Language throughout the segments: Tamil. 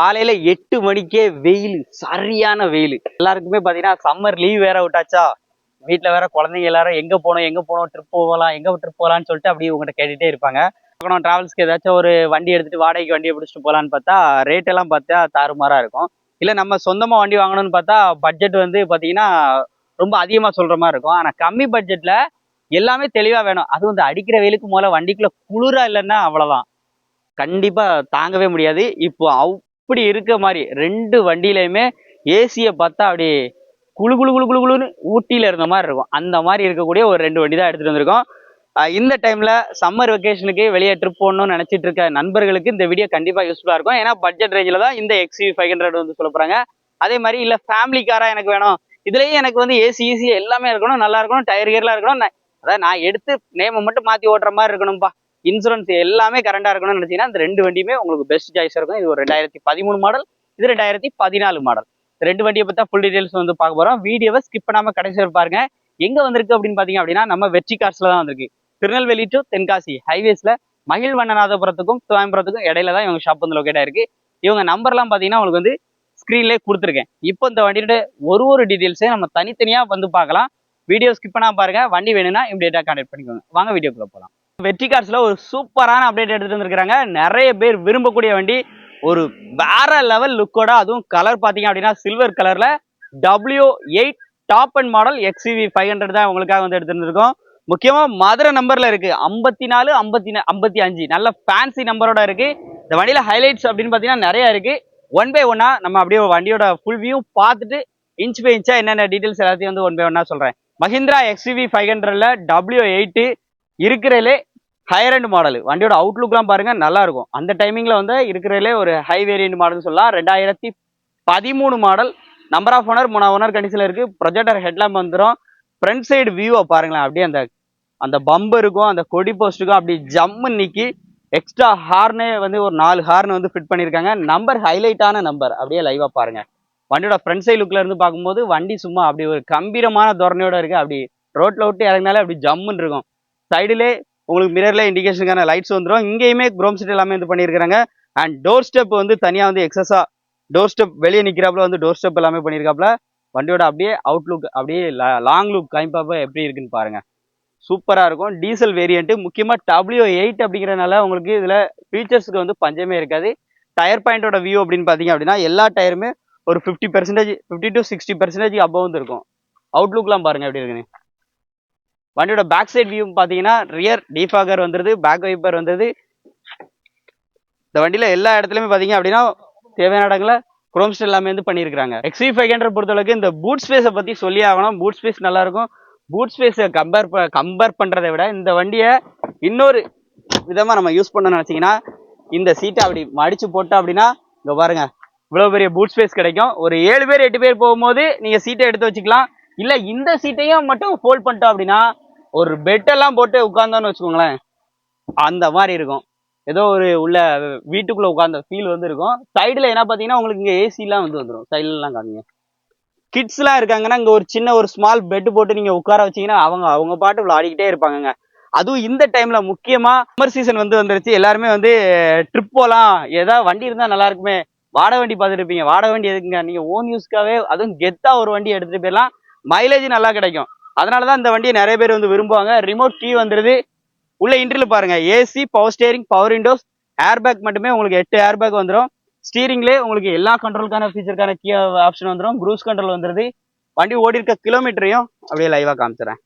காலையில எட்டு மணிக்கே வெயில் சரியான வெயில். எல்லாருக்குமே பாத்தீங்கன்னா சம்மர் லீவ் வேற விட்டாச்சா? வீட்டில் வேற குழந்தைங்க எல்லாரும் எங்க போகணும் எங்க போகணும் ட்ரிப் போகலாம் எங்க ட்ரிப் போகலாம்னு சொல்லிட்டு அப்படியே உங்கள்கிட்ட கேட்டுட்டே இருப்பாங்க. அப்புறம் டிராவல்ஸ்க்கு ஏதாச்சும் ஒரு வண்டி எடுத்துட்டு வாடகைக்கு வண்டியை பிடிச்சிட்டு போகலான்னு பார்த்தா ரேட் எல்லாம் பார்த்தா தாறுமாறா இருக்கும். இல்ல நம்ம சொந்தமா வண்டி வாங்கணும்னு பார்த்தா பட்ஜெட் வந்து பாத்தீங்கன்னா ரொம்ப அதிகமா சொல்ற மாதிரி இருக்கும். ஆனா கம்மி பட்ஜெட்ல எல்லாமே தெளிவா வேணும். அதுவும் இந்த அடிக்கிற வெயிலுக்கு முதல்ல வண்டிக்குள்ள குளிரா இல்லைன்னா அவ்வளவுதான். கண்டிப்பா தாங்கவே முடியாது. இப்போ அப்படி இருக்க மாதிரி ரெண்டு வண்டியிலையுமே ஏசியை பார்த்தா அப்படியே குளு குளு குளு குளு குளுன்னு ஊட்டியில் இருந்த மாதிரி இருக்கும். அந்த மாதிரி இருக்கக்கூடிய ஒரு ரெண்டு வண்டி தான் எடுத்துகிட்டு வந்திருக்கோம் இந்த டைமில் சம்மர் வெக்கேஷனுக்கு வெளியே ட்ரிப் போகணும்னு நினச்சிட்டு இருக்க நண்பர்களுக்கு இந்த வீடியோ கண்டிப்பாக யூஸ்ஃபுல்லாக இருக்கும். ஏன்னா பட்ஜெட் ரேஞ்சில் தான் இந்த எக்ஸி ஃபைவ் ஹண்ட்ரட் வந்து சொல்ல போகிறாங்க அதே மாதிரி இல்லை ஃபேமிலி காராக எனக்கு வேணும். இதுலேயும் எனக்கு வந்து ஏசி ஈசி எல்லாமே இருக்கணும். நல்லா இருக்கணும். டயர் கியர்லாம் இருக்கணும். அதான் நான் எடுத்து நேமை மட்டும் மாற்றி ஓட்டுற மாதிரி இருக்கணும்ப்பா இன்சூரன்ஸ் எல்லாமே கரண்டா இருக்கணும்னு நினைச்சீங்கன்னா இந்த ரெண்டு வண்டியுமே உங்களுக்கு பெஸ்ட் சாய்ஸ் இருக்கும். இது ஒரு ரெண்டாயிரத்தி பதிமூணு மாடல் இது ரெண்டாயிரத்தி பதினாலு மாடல் ரெண்டு வண்டியை பத்தி ஃபுல் டீடைல்ஸ் வந்து பார்க்க போறோம். வீடியோவை ஸ்கிப் பண்ணாம கடைசி பாருங்க. எங்க வந்திருக்கு அப்படின்னு பாத்தீங்க அப்படின்னா நம்ம வெற்றி கார்ஸ்ல தான் வந்திருக்கு. திருநெல்வேலி டு தென்காசி ஹைவேஸ்ல மகிழ்வண்ணநாதபுரத்துக்கும் துவாயம்புரத்துக்கும் இடையில தான் இவங்க ஷாப் வந்து லொக்கேட் ஆயிருக்கு. இவங்க நம்பர்லாம் பாத்தீங்கன்னா உங்களுக்கு வந்து ஸ்க்ரீன்லேயே கொடுத்துருக்கேன். இப்போ இந்த வண்டியோட ஒரு ஒரு டீடைல்ஸையும் நம்ம தனித்தனியா வந்து பார்க்கலாம். வீடியோ ஸ்கிப் பண்ணால் பாருங்க. வண்டி வேணும்னா இமீடியட்டா கான்டாக்ட் பண்ணிக்கோங்க. வாங்க வீடியோக்குள்ள போகலாம் வெற்றி கார்ஸில் ஒரு சூப்பரான அப்டேட் எடுத்துகிட்டு வந்திருக்கிறாங்க. நிறைய பேர் விரும்பக்கூடிய வண்டி ஒரு வேற லெவல் லுக்கோட அதுவும் கலர் பார்த்தீங்க அப்படின்னா சில்வர் கலரில் W eight top end model XUV five hundred தான் உங்களுக்காக வந்து எடுத்துருந்துருக்கோம் முக்கியமாக மதுரை நம்பரில் இருக்குது ஐம்பத்தி நாலு ஐம்பத்தி ஐம்பத்தி அஞ்சு. நல்ல ஃபேன்சி நம்பரோட இருக்குது இந்த வண்டியில் ஹைலைட்ஸ் அப்படின்னு பார்த்தீங்கன்னா நிறைய இருக்குது ஒன் பை ஒன்னாக நம்ம அப்படியே வண்டியோட ஃபுல் வியூ பார்த்துட்டு இன்ச் பை இன்ச்சா என்னென்ன டீட்டெயில்ஸ் எல்லாத்தையும் வந்து ஒன் பை ஒன்னாக சொல்கிறேன் மஹிந்திரா எக்ஸிவி ஃபைவ் ஹண்ட்ரட்ல டபிள்யூ எயிட்டு இருக்கிறதுலே ஹையர் அண்ட் மாடல் வண்டியோட அவுட்லுக்லாம் பாருங்க நல்லா இருக்கும். அந்த டைமிங்ல வந்து இருக்கிறதுலே ஒரு ஹை வேரியன்ட் மாடல் சொல்லலாம். ரெண்டாயிரத்தி பதிமூணு மாடல் நம்பர் ஆஃப் ஓனர் மூணு ஓனர் கண்டிஷன்ல இருக்கு. ப்ரொஜெக்டர் ஹெட்லாம் வந்துடும் ஃப்ரண்ட் சைடு வியூவை பாருங்களேன். அப்படியே அந்த அந்த பம்பு இருக்கும் அந்த கொடி போஸ்ட்டுக்கும் அப்படி ஜம்மு நிக்கி எக்ஸ்ட்ரா ஹார்னே வந்து ஒரு நாலு ஹார்ன் வந்து ஃபிட் பண்ணியிருக்காங்க. நம்பர் ஹைலைட்டான நம்பர் அப்படியே லைவா பாருங்க. வண்டியோட ஃப்ரண்ட் சைடு லுக்ல இருந்து பார்க்கும்போது வண்டி சும்மா அப்படி ஒரு கம்பீரமான தோரணையோட இருக்கு. அப்படி ரோட்ல விட்டு இறங்கினாலே அப்படி ஜம்முன்னு இருக்கும். சைடுலே உங்களுக்கு மிரர்ல இண்டிகேஷனுக்கான லைட்ஸ் வந்துடும் இங்கேயுமே குரோம் சீட் எல்லாமே வந்து பண்ணியிருக்காங்க அண்ட் டோர் ஸ்டெப் வந்து தனியா வந்து எக்ஸஸா டோர் ஸ்டெப் வெளியே நிற்கிறாப்புல வந்து டோர் ஸ்டெப் எல்லாமே பண்ணியிருக்காப்புல. வண்டியோட அப்படியே அவுட்லுக் அப்படியே லாங் லுக் காமிப்பாப்ப எப்படி இருக்குன்னு பாருங்க. சூப்பரா இருக்கும். டீசல் வேரியன்ட் முக்கியமா டபிள்யூ எயிட் அப்படிங்கறதுனால உங்களுக்கு இதுல ஃபீச்சர்ஸ்க்கு வந்து பஞ்சமே இருக்காது. டயர் பாயிண்டோட வியூ அப்படின்னு பாத்தீங்க அப்படின்னா எல்லா டயருமே ஒரு fifty percentage fifty to sixty percentage above வந்து இருக்கும். அவுட்லுக்லாம் பாருங்க எப்படி இருக்குன்னு. வண்டியோட பேக் சைட் வியூ பார்த்தீங்கன்னா ரியர் டீஃபாகர் வந்துருது பேக் வைப்பர் வந்தது இந்த வண்டியில் எல்லா இடத்துலையுமே பார்த்தீங்க அப்படின்னா தேவையான இடங்கள குரோம்ஸ்ட் எல்லாமே வந்து பண்ணியிருக்காங்க எக்ஸி ஃபைவ் ஹண்ட்ரட் பொறுத்தளவுக்கு இந்த பூட் ஸ்பேஸை பற்றி சொல்லி ஆகணும். பூட் ஸ்பேஸ் நல்லா இருக்கும். பூட் ஸ்பேஸை கம்பேர் கம்பேர் பண்ணுறதை விட இந்த வண்டியை இன்னொரு விதமாக நம்ம யூஸ் பண்ணணும்னு நினைச்சீங்கன்னா இந்த சீட்டை அப்படி மடித்து போட்டோம் அப்படின்னா இங்கே பாருங்க இவ்வளோ பெரிய பூட் ஸ்பேஸ் கிடைக்கும். ஒரு ஏழு பேர் எட்டு பேர் போகும்போது நீங்கள் சீட்டை எடுத்து வச்சுக்கலாம். இல்ல இந்த சீட்டையும் மட்டும் ஃபோல்ட் பண்ணிட்டோம் அப்படின்னா ஒரு பெட்டெல்லாம் போட்டு உட்காந்தோன்னு வச்சுக்கோங்களேன் அந்த மாதிரி இருக்கும். ஏதோ ஒரு உள்ள வீட்டுக்குள்ள உட்கார்ந்த ஃபீல் வந்து இருக்கும். சைடுல என்ன பாத்தீங்கன்னா உங்களுக்கு இங்க ஏசி எல்லாம் வந்து வந்துடும் சைடுல எல்லாம் காமிங்க. கிட்ஸ் எல்லாம் இருக்காங்கன்னா இங்க ஒரு சின்ன ஒரு ஸ்மால் பெட்டு போட்டு நீங்க உட்கார வச்சீங்கன்னா அவங்க அவங்க பாட்டு விளையாடிக்கிட்டே இருப்பாங்கங்க. அதுவும் இந்த டைம்ல முக்கியமா சம்மர் சீசன் வந்து வந்துருச்சு. எல்லாருமே வந்து ட்ரிப் போலாம். ஏதாவது வண்டி இருந்தா நல்லா இருக்குமே. வாட வண்டி பார்த்துட்டு இருப்பீங்க. வாட வண்டி எதுக்குங்க? நீங்க ஓன் யூஸ்க்காவே அதுவும் கெத்தா ஒரு வண்டி எடுத்துட்டு போயிடலாம். மைலேஜ் நல்லா கிடைக்கும். அதனால தான் இந்த வண்டியை நிறைய பேர் வந்து விரும்புவாங்க. ரிமோட் கீ வந்துருது. உள்ள இன்டர்ல பாருங்க. AC power steering power windows airbag மட்டுமே உங்களுக்கு எட்டு ஏர் பேக் வந்துடும் ஸ்டீரிங்லேயே உங்களுக்கு எல்லா கண்ட்ரோலுக்கான ஃபீச்சருக்கான கீ ஆப்ஷன் வந்துடும் க்ரூஸ் கண்ட்ரோல் வந்துருது. வண்டி ஓடி இருக்க கிலோமீட்டரையும் அப்படியே லைவாக காமிச்சிடறேன்.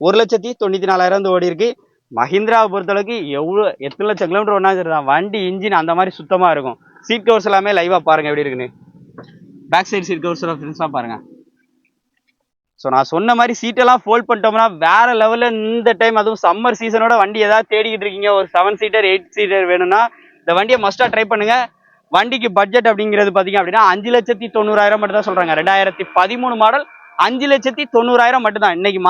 ஒரு லட்சத்தி தொண்ணூற்றி நாலாயிரம் வந்து ஓடி இருக்கு. மஹிந்திராவை பொறுத்தளவுக்கு எவ்வளோ எத்தனை லட்சம் கிலோமீட்டர் ஒன்றா சரிதான் வண்டி இன்ஜின் அந்த மாதிரி சுத்தமாக இருக்கும். சீட் கவர்ஸ் எல்லாமே லைவாக பாருங்கள் எப்படி இருக்குன்னு. பேக் சைடு சீட் கவர்ஸ் ஃப்ரெண்ட்ஸ்லாம் பாருங்கள் ஸோ நான் சொன்ன மாதிரி சீட்டெல்லாம் ஃபோல்ட் பண்ணிட்டோம்னா வேற லெவலில் இந்த டைம் அதுவும் சம்மர் சீசனோட வண்டி ஏதாவது தேடிக்கிட்டு இருக்கீங்க ஒரு செவன் சீட்டர் எயிட் சீட்டர் வேணும்னா இந்த வண்டியை மஸ்ட்டாக ட்ரை பண்ணுங்க. வண்டிக்கு பட்ஜெட் அப்படிங்கிறது பார்த்தீங்க அப்படின்னா அஞ்சு லட்சத்தி தொண்ணூறாயிரம் மட்டும் தான் சொல்கிறாங்க ரெண்டாயிரத்தி பதிமூணு மாடல் அஞ்சு லட்சத்தி தொண்ணூறாயிரம் மட்டும் தான். இன்னைக்கு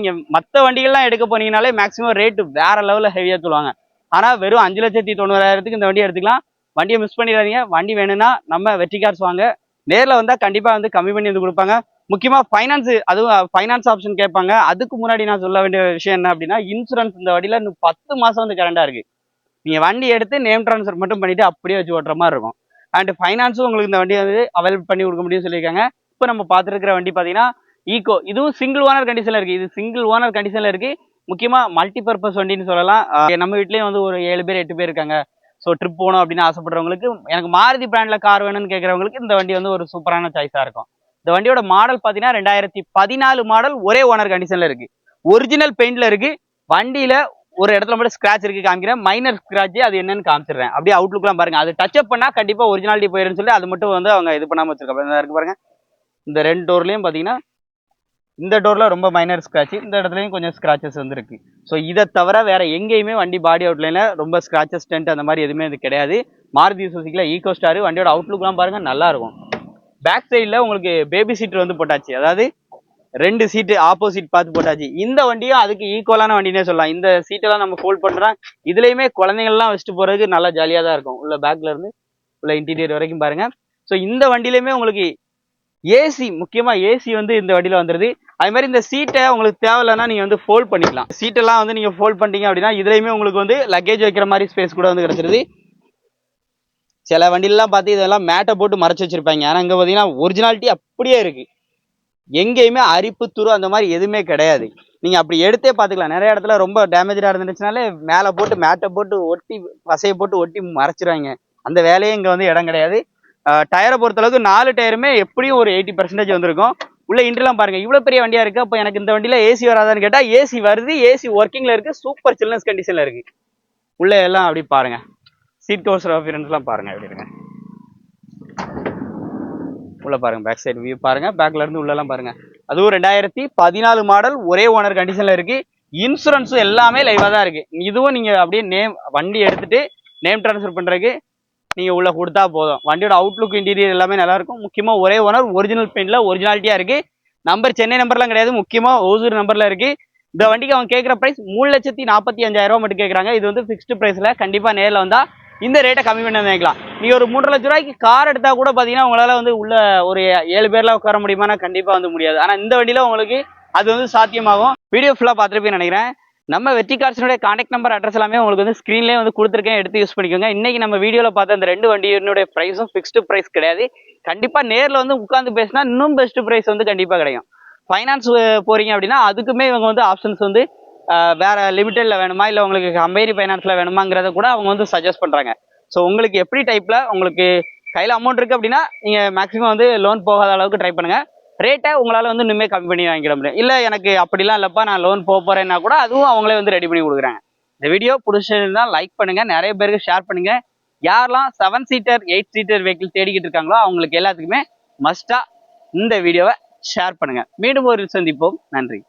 நீங்கள் மற்ற வண்டிகள்லாம் எடுக்க போனீங்கனாலே மேக்ஸிமம் ரேட்டு வேறு லெவலில் ஹெவியாக சொல்லுவாங்க. ஆனால் வெறும் அஞ்சு லட்சத்தி தொண்ணூறாயிரத்துக்கு இந்த வண்டியை எடுத்துக்கலாம். வண்டியை மிஸ் பண்ணிடாதீங்க. வண்டி வேணும்னா நம்ம வெற்றி கார்ஸ் வாங்க. நேரில் வந்தால் கண்டிப்பாக வந்து கம்மி பண்ணி வந்து கொடுப்பாங்க. முக்கியமா ஃபைனான்ஸ் அதுவும் ஃபைனான்ஸ் ஆப்ஷன் கேட்பாங்க. அதுக்கு முன்னாடி நான் சொல்ல வேண்டிய விஷயம் என்ன அப்படின்னா இன்சூரன்ஸ் இந்த வண்டியில இன்னும் பத்து மாசம் வந்து கரண்டா இருக்கு. நீங்க வண்டி எடுத்து நேம் ட்ரான்ஸ்ஃபர் மட்டும் பண்ணிட்டு அப்படியே வச்சு ஓட்டுற மாதிரி இருக்கும். அண்ட் ஃபைனான்ஸும் உங்களுக்கு இந்த வண்டி வந்து அவைலபிள் பண்ணி கொடுக்க முடியும்னு சொல்லியிருக்காங்க. இப்போ நம்ம பார்த்துருக்கிற வண்டி பார்த்தீங்கன்னா ஈகோ இதுவும் சிங்கிள் ஓனர் கண்டிஷனில் இருக்குது இது சிங்கிள் ஓனர் கண்டிஷனில் இருக்குது முக்கியமாக மல்டி பர்பஸ் வண்டின்னு சொல்லலாம். நம்ம வீட்லேயும் வந்து ஒரு ஏழு பேர் எட்டு பேர் இருக்காங்க. ஸோ ட்ரிப் போகணும் அப்படின்னு ஆசைப்படுறவங்களுக்கு எனக்கு மாருதி பிராண்டில் கார் வேணும்னு கேட்குறவங்களுக்கு இந்த வண்டி வந்து ஒரு சூப்பரான சாய்ஸாக இருக்கும். இந்த வண்டியோட மாடல் பார்த்தீங்கன்னா ரெண்டாயிரத்தி பதினாலு மாடல் ஒரே ஓனர் கண்டிஷனில் இருக்குது ஒரிஜினல் பெயிண்ட்ல இருக்குது வண்டியில் ஒரு இடத்துல மட்டும் ஸ்க்ராட்ச் இருக்கு காமிக்கிறேன். மைனர் ஸ்கிராச் அது என்னன்னு காமிச்சிடுறேன். அப்படியே அவுட்லுக்லாம் பாருங்க. அது டச் அப் பண்ணா கண்டிப்பா ஒரிஜினாலிட்டி போயிருன்னு சொல்லி அது மட்டும் வந்து அவங்க இது பண்ணாம வச்சிருக்காங்க. இருக்கு பாருங்க. இந்த ரெண்டு டோர்லயும் பாத்தீங்கன்னா இந்த டோர்ல ரொம்ப மைனர் ஸ்க்ராட்ச் இந்த இடத்துலயும் கொஞ்சம் ஸ்க்ராச்சஸ் வந்துருக்கு ஸோ இதை தவிர வேற எங்கேயுமே வண்டி பாடி அவுட்லைன்ல ரொம்ப ஸ்க்ராச்சஸ் டென்ட் அந்த மாதிரி எதுவுமே இது கிடையாது. மாருதி சுசுக்கில ஈகோ ஸ்டார் வண்டியோட அவுட்லுக்லாம் பாருங்க நல்லா இருக்கும். பேக் சைடில் உங்களுக்கு பேபி சீட் வந்து போட்டாச்சு. அதாவது ரெண்டு சீட்டு ஆப்போசிட் பார்த்து போட்டாச்சு. இந்த வண்டியும் அதுக்கு ஈக்குவலான வண்டினே சொல்லலாம். இந்த சீட்டெல்லாம் நம்ம ஃபோல்ட் பண்ணுறோம் இதுலேயுமே குழந்தைங்கள்லாம் வச்சுட்டு போகிறதுக்கு நல்லா ஜாலியாக தான் இருக்கும். உள்ள பேக்லேருந்து உள்ள இன்டீரியர் வரைக்கும் பாருங்கள் ஸோ இந்த வண்டியிலையுமே உங்களுக்கு ஏசி முக்கியமாக ஏசி வந்து இந்த வண்டியில் வந்துடுது அது மாதிரி இந்த சீட்டை உங்களுக்கு தேவையில்லைன்னா நீங்கள் வந்து ஃபோல்ட் பண்ணிக்கலாம். சீட்டெல்லாம் வந்து நீங்கள் ஃபோல்ட் பண்ணிட்டீங்க அப்படின்னா இதுலேயுமே உங்களுக்கு வந்து லக்கேஜ் வைக்கிற மாதிரி ஸ்பேஸ் கூட வந்து கிடச்சிருது. சில வண்டியிலலாம் பார்த்து இதெல்லாம் மேட்டை போட்டு மறைச்சு வச்சிருப்பாங்க. ஆனால் இங்கே பார்த்தீங்கன்னா ஒரிஜினாலிட்டி அப்படியே இருக்கு. எங்கேயுமே அரிப்பு துரு அந்த மாதிரி எதுவுமே கிடையாது. நீங்கள் அப்படி எடுத்தே பார்த்துக்கலாம் நிறைய இடத்துல ரொம்ப டேமேஜாக இருந்துச்சுனாலே மேலே போட்டு மேட்டை போட்டு ஒட்டி வசையை போட்டு ஒட்டி மறைச்சிருவாங்க. அந்த வேலையே இங்கே வந்து இடம் கிடையாது. டயரை பொறுத்தளவுக்கு நாலு டயருமே எப்படியும் ஒரு எயிட்டி பர்சன்டேஜ் வந்திருக்கும். உள்ள இன்ட்ரெலாம் பாருங்க இவ்வளோ பெரிய வண்டியா இருக்கு. அப்போ எனக்கு இந்த வண்டியில ஏசி வராதான்னு கேட்டால் ஏசி வருது ஏசி ஒர்க்கிங்ல இருக்கு சூப்பர் சில்னஸ் கண்டிஷன்ல இருக்கு. உள்ள எல்லாம் அப்படி பாருங்க. சீட் கவர்ஸ் ரெஃபரன்ஸ்லாம் பாருங்க எப்படி இருங்க உள்ள பாருங்க பேக் சைடு வியூ பாருங்க பேக்ல இருந்து உள்ளலாம் பாருங்க. அதுவும் ரெண்டாயிரத்தி பதினாலு மாடல் ஒரே ஓனர் கண்டிஷன்ல இருக்கு. இன்சூரன்ஸும் எல்லாமே லைவா தான் இருக்கு. இதுவும் நீங்க அப்படியே நேம் வண்டி எடுத்துட்டு நேம் ட்ரான்ஸ்ஃபர் பண்றதுக்கு நீங்க உள்ள கொடுத்தா போதும். வண்டியோட அவுட்லுக் இன்டீரியர் எல்லாமே நல்லா இருக்கும். முக்கியமா ஒரே ஓனர் ஒரிஜினல் பெயிண்ட்ல ஒரிஜினாலிட்டியா இருக்கு. நம்பர் சென்னை நம்பர்லாம் கிடையாது. முக்கியமா ஓசூர் நம்பர்ல இருக்கு. இந்த வண்டிக்கு அவங்க கேட்குற பிரைஸ் மூணு லட்சத்தி நாற்பத்தி அஞ்சாயிரம் ரூபாய் மட்டும் கேட்குறாங்க. இது வந்து ஃபிக்ஸ்டு ப்ரைஸில் கண்டிப்பாக நேரில் வந்தால் இந்த ரேட்டை கம்மி பண்ணி நினைக்கலாம். ஒரு மூன்றரை லட்ச ரூபாய்க்கு கார் எடுத்தால் கூட பார்த்தீங்கன்னா உங்களால் வந்து உள்ள ஒரு ஏழு பேரில் உட்கார முடியுமானா கண்டிப்பாக வந்து முடியாது. ஆனால் இந்த வண்டியில் உங்களுக்கு அது வந்து சாத்தியமாகும். வீடியோ ஃபுல்லாக பார்த்துருப்பேன்னு நினைக்கிறேன். நம்ம வெற்றி கார்ஸினுடைய கான்டாக்ட் நம்பர் அட்ரஸ் எல்லாமே உங்களுக்கு வந்து ஸ்க்ரீன்லேயே வந்து கொடுத்துருக்கேன். எடுத்து யூஸ் பண்ணிக்கோங்க. இன்றைக்கி நம்ம வீடியோவில் பார்த்த அந்த ரெண்டு வண்டியினுடைய ப்ரைஸும் ஃபிக்ஸ்டு ப்ரைஸ் கிடையாது. கண்டிப்பாக நேரில் வந்து உட்காந்து பேசினா இன்னும் பெஸ்ட் ப்ரைஸ் வந்து கண்டிப்பாக கிடைக்கும். ஃபைனான்ஸ் போகிறீங்க அப்படின்னா அதுக்குமே இவங்க வந்து ஆப்ஷன்ஸ் வந்து வேறு லிமிட்டடில் வேணுமா? இல்லை உங்களுக்கு கம்பெனி ஃபைனான்ஸில் வேணுமாங்கிறத கூட அவங்க வந்து சஜஸ்ட் பண்ணுறாங்க ஸோ உங்களுக்கு எப்படி டைப்பில் உங்களுக்கு கையில் அமௌண்ட் இருக்குது அப்படின்னா நீங்கள் மேக்ஸிமம் வந்து லோன் போகாத அளவுக்கு ட்ரை பண்ணுங்கள் ரேட்டை உங்களால் வந்து இன்னுமே கம்மி பண்ணி வாங்கிட முடியும். இல்லை எனக்கு அப்படிலாம் இல்லைப்பா நான் லோன் போக போகிறேன்னா கூட அதுவும் அவங்களே வந்து ரெடி பண்ணி கொடுக்குறாங்க. இந்த வீடியோ பிடிச்சிருந்தா லைக் பண்ணுங்கள் நிறைய பேருக்கு ஷேர் பண்ணுங்கள் யாரெல்லாம் seven seater eight seater vehicle தேடிக்கிட்டு இருக்காங்களோ அவங்களுக்கு எல்லாத்துக்குமே மஸ்ட்டாக இந்த வீடியோவை ஷேர் பண்ணுங்கள் மீண்டும் ஒரு சந்திப்போம். நன்றி.